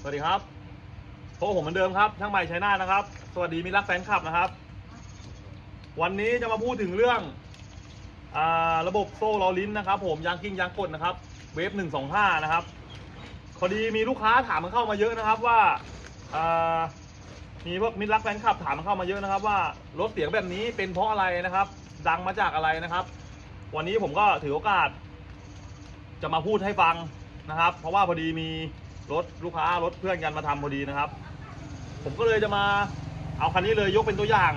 สวัสดีครับพบกับผมเหมือนเดิมครับช่างใหม่ชัยนานะครับ สวัสดีมิรักแฟนคลับนะครับ วันนี้จะมาพูดถึงเรื่องอาระบบโซ่ล้อลิ้นนะครับ ผมยางกิ้งยางกดนะครับ เวฟหนึ่งสองห้านะครับพอดีมีลูกค้าถามมันเข้ามาเยอะนะครับว่าอ่ามีพวกมิตรรักแฟนคลับถามมันเข้ามาเยอะนะครับ ว่ารถเสียงแบบนี้เป็นเพราะอะไรนะครับ ดังมาจากอะไรนะครับ วันนี้ผมก็ถือโอกาส จะมาพูดให้ฟังนะครับ เพราะว่าพอดีมี รถลูกค้ารถเพื่อนกันมาทำพอดีนะครับ ผมก็เลยจะมาเอาคันนี้เลยยกเป็นตัวอย่าง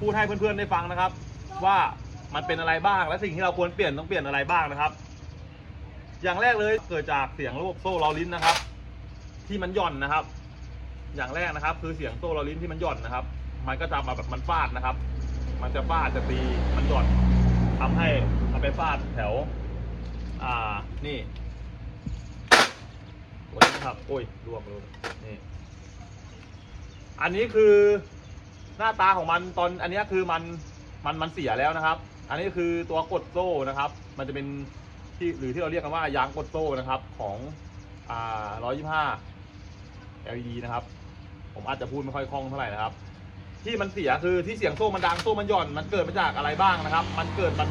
พูดให้เพื่อนๆได้ฟังนะครับ ว่ามันเป็นอะไรบ้างและสิ่งที่เราควรเปลี่ยนต้องเปลี่ยนอะไรบ้างนะครับ อย่างแรกเลยเกิดจากเสียงระบบโซ่ล้อลิ้นนะครับ ที่มันหย่อนนะครับ อย่างแรกนะครับ คือเสียงโซ่ล้อลิ้นที่มันหย่อนนะครับ มันก็จะมาแบบมันฟาดนะครับ มันจะฟาดจะตีมันหย่อนทำให้มันไปฟาดแถว อ่านี่ โอ้ยนะครับโอ้ยรวมเลยนี่อันนี้คือหน้าตาของมันตอนอันนี้คือมันมันมันเสียแล้วนะครับ อันนี้คือตัวกดโซ่นะครับ มันจะเป็นที่หรือที่เราเรียกกันว่ายางกดโซ่นะครับของอ่าร้อยยี่ห้า LED นะครับ ผมอาจจะพูดไม่ค่อยคล่องเท่าไหร่นะครับ ที่มันเสียคือที่เสียงโซ่มันดังโซ่มันหย่อน มันเกิดมาจากอะไรบ้างนะครับ มันเกิดมัน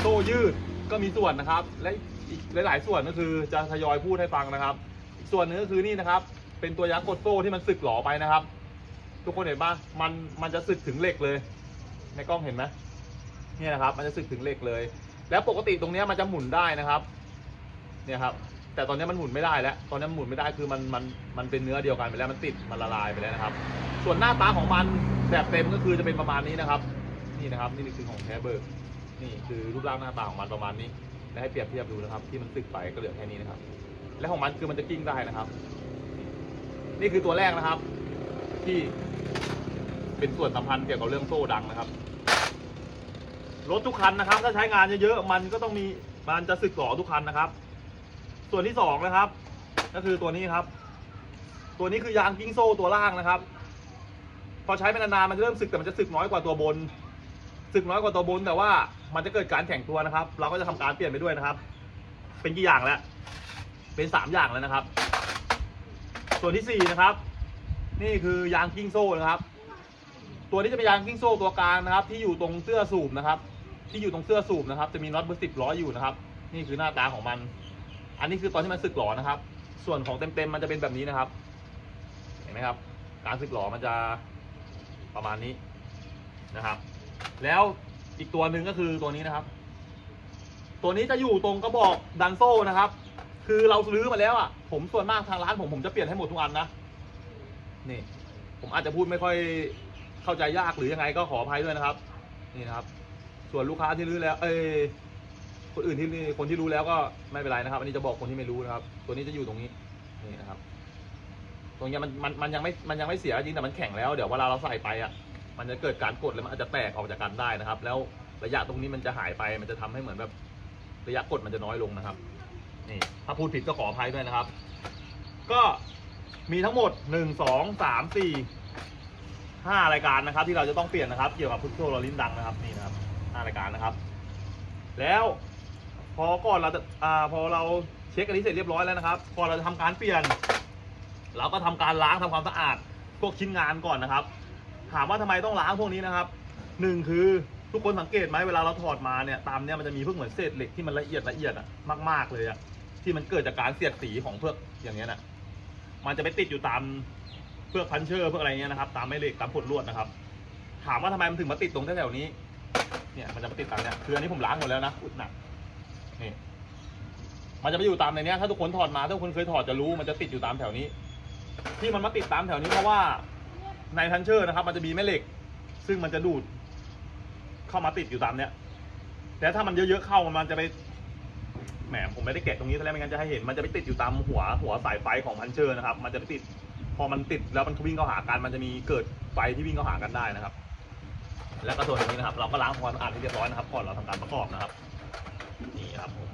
โซ่ยืดก็มีส่วนนะครับ และอีกหลาย ๆ ส่วนก็คือจะทยอยพูดให้ฟังนะครับ อีกส่วนหนึงก็คือนี่นะครับ เป็นตัวยางกดโซ่ที่มันสึกหลอไปนะครับ ทุกคนเห็นปะมันมันจะสึกถึงเหล็กเลย ในกล้องเห็นไหมเนี่ยนะครับ มันจะสึกถึงเหล็กเลย แล้วปกติตรงเนี้ยมันจะหมุนได้นะครับ เนี่ยครับ แต่ตอนนี้มันหมุนไม่ได้แล้ว ตอนนี้มันหมุนไม่ได้คือมันมันมันเป็นเนื้อเดียวกันไปแล้วมันติดมันละลายไปแล้วนะครับ ส่วนหน้าตาของมันแบบเต็มก็คือจะเป็นประมาณนี้นะครับ นี่นะครับนี่คือของแท้เบิร์กนี่คือรูปร่างหน้าตาของมันประมาณนี้และให้เปรียบเทียบดูนะครับ ที่มันสึกไปก็เหลือแค่นี้นะครับ และของมันคือมันจะกิ้งได้นะครับ นี่คือตัวแรกนะครับ ที่เป็นส่วนสัมพันธ์เกี่ยวกับเรื่องโซ่ดังนะครับ รถทุกคันนะครับ ถ้าใช้งานเยอะๆมันก็ต้องมีมันจะสึกหล่อทุกคันนะครับ ส่วนที่สองนะครับ ก็คือตัวนี้ครับ ตัวนี้คือยางกิ้งโซ่ตัวล่างนะครับ พอใช้ไปนานๆมันจะเริ่มสึกแต่มันจะสึกน้อยกว่าตัวบนสึกน้อยกว่าตัวบนแต่ว่ามันจะเกิดการแข็งตัวนะครับ เราก็จะทำการเปลี่ยนไปด้วยนะครับ เป็นกี่อย่างแล้ว เป็นสามอย่างแล้วนะครับ ส่วนที่สี่นะครับ นี่คือยางกิ้งโซ่นะครับ ตัวนี้จะเป็นยางกิ้งโซ่ตัวกลางนะครับ ที่อยู่ตรงเสื้อสูบนะครับ ที่อยู่ตรงเสื้อสูบนะครับ จะมีน็อตเบอร์สิบร้อยอยู่นะครับ นี่คือหน้าตาของมัน อันนี้คือตอนที่มันสึกหลอนะครับ ส่วนของเต็มๆมันจะเป็นแบบนี้นะครับ เห็นไหมครับ การสึกหลอมันจะประมาณนี้นะครับ แล้วอีกตัวหนึ่งก็คือตัวนี้นะครับ ตัวนี้จะอยู่ตรงกระบอกดันโซ่นะครับ คือเราซื้อมาแล้วอะ ผมส่วนมากทางร้านผมผมจะเปลี่ยนให้หมดทุกอันนะ นี่ ผมอาจจะพูดไม่ค่อยเข้าใจยากหรือยังไงก็ขออภัยด้วยนะครับ นี่นะครับ ส่วนลูกค้าที่รู้แล้ว เอ้ยคนอื่นที่คนที่รู้แล้วก็ไม่เป็นไรนะครับ อันนี้จะบอกคนที่ไม่รู้นะครับ ตัวนี้จะอยู่ตรงนี้ นี่นะครับ ตรงนี้มันมันมันยังไม่ มันยังไม่เสียจริงแต่มันแข็งแล้ว เดี๋ยวเวลาเราใส่ไปอะ มันจะเกิดการกดแล้วมันอาจจะแตกออกจากกันได้นะครับ แล้วระยะตรงนี้มันจะหายไป มันจะทำให้เหมือนแบบระยะกดมันจะน้อยลงนะครับ นี่ถ้าพูดผิดก็ขออภัยด้วยนะครับ ก็มีทั้งหมดหนึ่งสองสามสี่ห้ารายการนะครับ ที่เราจะต้องเปลี่ยนนะครับ เกี่ยวกับพุทโธลอลิ้นดังนะครับนี่นะครับห้ารายการนะครับ แล้วพอก่อนเราจะอ่าพอเราเช็คอันนี้เสร็จเรียบร้อยแล้วนะครับพอเราจะทำการเปลี่ยน เราก็ทำการล้างทำความสะอาดพวกชิ้นงานก่อนนะครับ ถามว่าทำไมต้องล้างพวกนี้นะครับหนึ่งคือทุกคนสังเกตไหมเวลาเราถอดมาเนี่ยตามเนี่ยมันจะมีพวกเหมือนเศษเหล็กที่มันละเอียดละเอียดอะมาก ๆเลยอะ ที่มันเกิดจากการเสียดสีของเพือกอย่างเงี้ยนะมันจะไปติดอยู่ตามเพือกพันเชอร์เพือกอะไรเงี้ยนะครับ ตามแม่เหล็กตามผดลวดนะครับ ถามว่าทำไมมันถึงมาติดตรงแถวๆนี้ เนี่ยมันจะมาติดตามเนี่ยคืออันนี้ผมล้างหมดแล้วนะอุดหนักนี่มันจะไปอยู่ตามในเนี้ยถ้าทุกคนถอดมาถ้าทุกคนเคยถอดจะรู้มันจะติดอยู่ตามแถวนี้ ที่มันมาติดตามแถวนี้เพราะว่าในทันเชอร์นะครับ มันจะมีแม่เหล็ก ซึ่งมันจะดูด เข้ามาติดอยู่ตามเนี้ยแล้วถ้ามันเยอะๆเข้ามันจะไป แหมผมไม่ได้แกะตรงนี้แล้วไม่งั้นจะให้เห็นมันจะไปติดอยู่ตามหัวหัวสายไฟของพันเชอร์นะครับ มันจะไปติดพอมันติดแล้วมันวิ่งเข้าหากันมันจะมีเกิดไฟที่วิ่งเข้าหากันได้นะครับ แล้วก็ส่วนนี้นะครับ เราก็ล้างความสะอาดให้เรียบร้อยนะครับก่อนเราทำการประกอบนะครับนี่ครับผม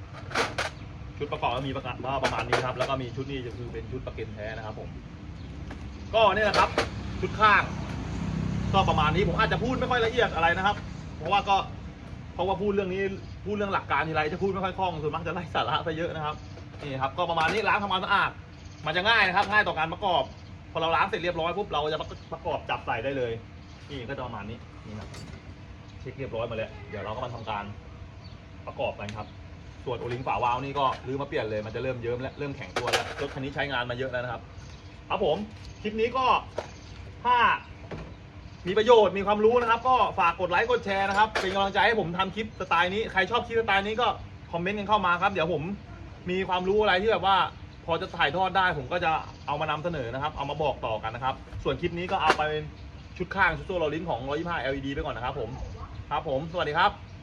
ชุดประกอบก็มีประกาศว่าประมาณนี้ครับแล้วก็มีชุดนี้จะคือเป็นชุดประเก็นแท้นะครับผมก็เนี่ยนะครับ ชุดข้าง ก็ประมาณนี้ผมอาจจะพูดไม่ค่อยละเอียดอะไรนะครับ เพราะว่าก็เพราะว่าพูดเรื่องนี้ พูดเรื่องหลักการทีไรจะพูดไม่ค่อยคล่องส่วนมากจะไล่สาระซะเยอะนะครับนี่ครับก็ประมาณนี้ล้างทำความสะอาดมันจะง่ายนะครับง่ายต่อการประกอบ พอเราล้างเสร็จเรียบร้อยปุ๊บเราจะประกอบจับใส่ได้เลยนี่ก็จะประมาณนี้นี่ครับเช็คเรียบร้อยมาแล้วเดี๋ยวเราก็มาทำการประกอบกันครับส่วนโอลิงฝาวาล์วนี่ก็รื้อมาเปลี่ยนเลยมันจะเริ่มเยิ้มและเริ่มแข็งตัวแล้วรถคันนี้ใช้งานมาเยอะแล้วนะครับ ครับผมคลิปนี้ก็ถ้า มีประโยชน์มีความรู้นะครับ ก็ฝากกดไลค์กดแชร์นะครับ เป็นกำลังใจให้ผมทำคลิปสไตล์นี้ใครชอบคลิปสไตล์นี้ก็คอมเมนต์กันเข้ามาครับ เดี๋ยวผมมีความรู้อะไรที่แบบว่า พอจะถ่ายทอดได้ผมก็จะเอามานำเสนอนะครับ เอามาบอกต่อกันนะครับ ส่วนคลิปนี้ก็เอาไปเป็นชุดข้างชุดโซลารลลิงของ125 LED ไปก่อนนะครับผมครับผมสวัสดีครับ